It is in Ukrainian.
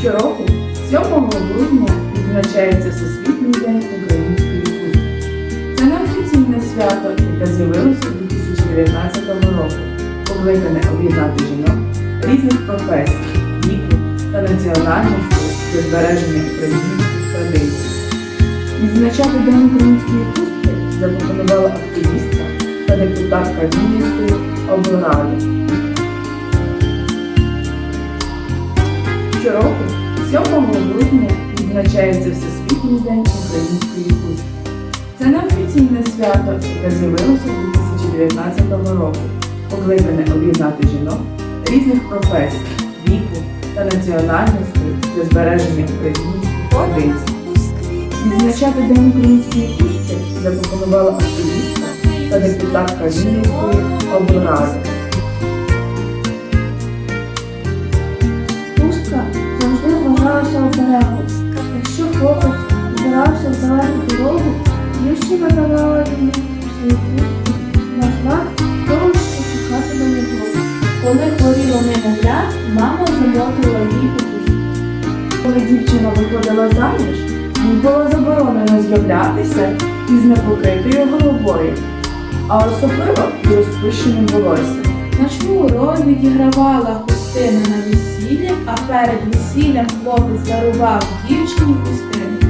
Щороку, 7 грудня, відзначається Всесвітній день української хустки. Це неофіційне свято, яке з'явилося у 2019 року, покликане об'єднати жінок різних професій, віку та національностей для збереження українських традицій. Відзначати День української хустки запропонувала активістка та депутатка Вінницької облради. Відзначається Всесвітній день української хустки. Це неофіційне свято, яке з'явилося у 2019 року, покликане об'єднати жінок різних професій, віку та національностей для збереження українських традицій. Відзначати День української хустки запропонувала активістка та депутатка Вінницької облради. Дівчина давала йому на знак того, що чекати на нього. Коли мама замотила їй у. Коли дівчина виходила заміж, їй було заборонено з'являтися із непокритою головою, а особливо з розпущеним волоссям. Значну роль відігравала хустина на весіллі, а перед весіллям хлопець дарував дівчині хустину.